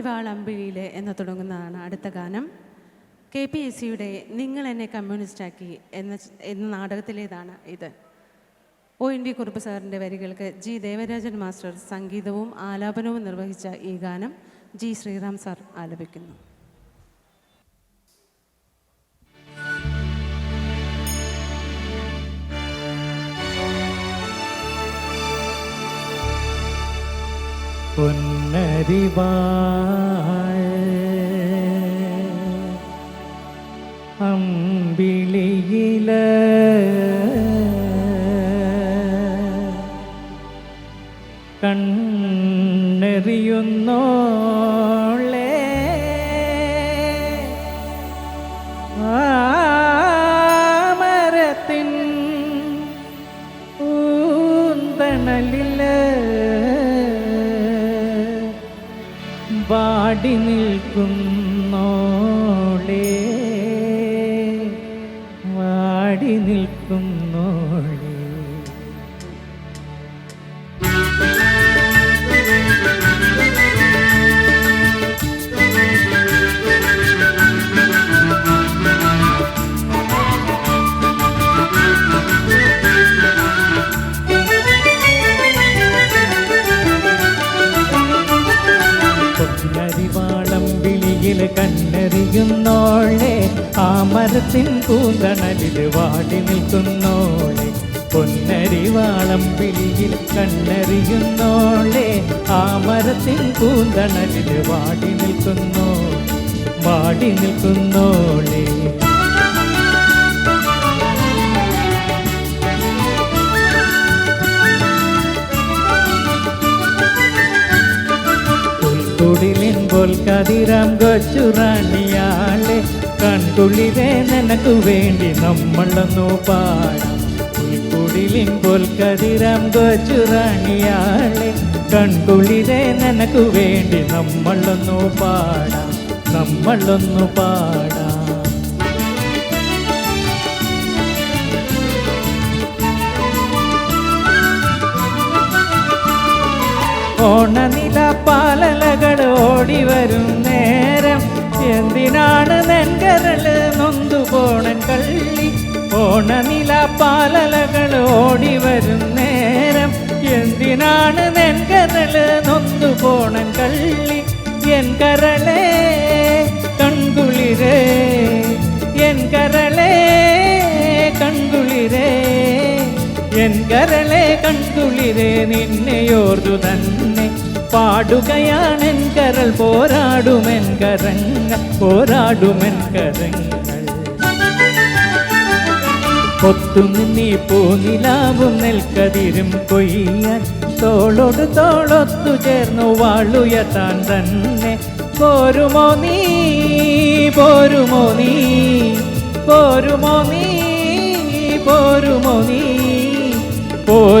വാളമ്പിളിയിലെ എന്ന് തുടങ്ങുന്നതാണ് അടുത്ത ഗാനം. കെ പി എസ് സിയുടെ നിങ്ങൾ എന്നെ കമ്മ്യൂണിസ്റ്റാക്കി എന്ന എന്ന നാടകത്തിലേതാണ് ഇത്. ഒ. എൻ. വി. കുറുപ്പ് സാറിന്റെ വരികൾക്ക് ജി. ദേവരാജൻ മാസ്റ്റർ സംഗീതവും ആലാപനവും നിർവഹിച്ച ഈ ഗാനം ജി. ശ്രീറാം സാർ ആലപിക്കുന്നു. പൊന്നരിവാൾ അമ്പിളിയില കണ്ണെറിയുന്നോളേ മരത്തിൻ ഊന്തണലിൽ വാടി നിൽക്കുന്നോളേ. വാടി നിൽക്കുന്നോളേ വിളിയിൽ കണ്ണെറിയുന്നോളെ ആ മരത്തിൻ കൂന്തണലിൽ വാടി നിൽക്കുന്നോളെ. പൊന്നരിവാളം വിളിയിൽ കണ്ണെറിയുന്നോളെ ആ മരത്തിൻ കൂന്തണലിൽ വാടി നിൽക്കുന്നോ വാടി നിൽക്കുന്നോളെ. പുൽക്കുടിലിൻ പോൽ കതിരാം കൊച്ചുറാണിയാളെ കൺകുളിരെ നിനക്കു വേണ്ടി നമ്മളൊന്നു പാടാം. പുൽക്കുടിലിൻ പോൽ കതിരാം കൊച്ചുറാണിയാളെ കൺകുളിരെ നിനക്കു വേണ്ടി നമ്മളൊന്നു പാടാം. നമ്മളൊന്നു പാടാം. ഓണനില പാലലകൾ ഓടി വരും നേരം. എന്തിനാണ് നെൻകരൾ നൊന്തു പോണൻ കള്ളി? ഓണനില പാലലകൾ ഓടി വരും നേരം. എന്തിനാണ് എൻ കരളെ കൺകുളിരെ നിന്നെയോർതു തന്നെ. പാടുകയാണെൻ കരൾ പോരാടുമെൻ കരങ്ങൾ പോരാടുമെൻ കരങ്ങൾ. ഒത്തുനിന്നീ പൂനിലാവും നെൽക്കതിരും കൊയ്യാൻ. തോളോട് തോളൊത്തു ചേർന്നു വാളുയർത്താൻ തന്നെ. പോരുമോ നീ പോരുമോ നീ പോരുമോ നീ പോരുമോ നീ.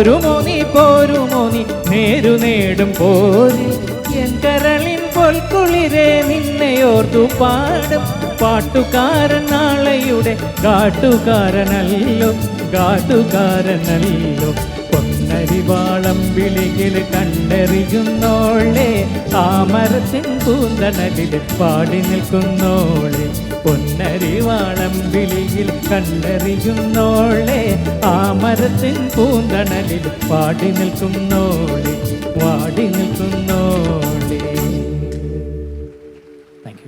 പോരുമോ നീ പോരുമോ നീ? നേരു നേടും പോരി. എൻ കരളിൻ പൊൽക്കുളിരെ നിന്നെയോർത്തു പാടും. പാട്ടുകാരൻ നാളെയുടെ കാട്ടുകാരനല്ലോ കാട്ടുകാരനല്ലോ. പൊന്നരിവാളം വിളിയിൽ കണ്ടെറിയുന്നോളെ താമരത്തിൻ മരത്തിൻ പൂന്തണലിൽ പാടി നിൽക്കുന്നോളെ. പൊന്നരിവാളം വിളിയിൽ കണ്ടറിയുന്നോളെ ആ മരത്തിൻ പൂന്തണലിൽ പാടി നിൽക്കുന്നോളെ പാടി നിൽക്കുന്നോളെ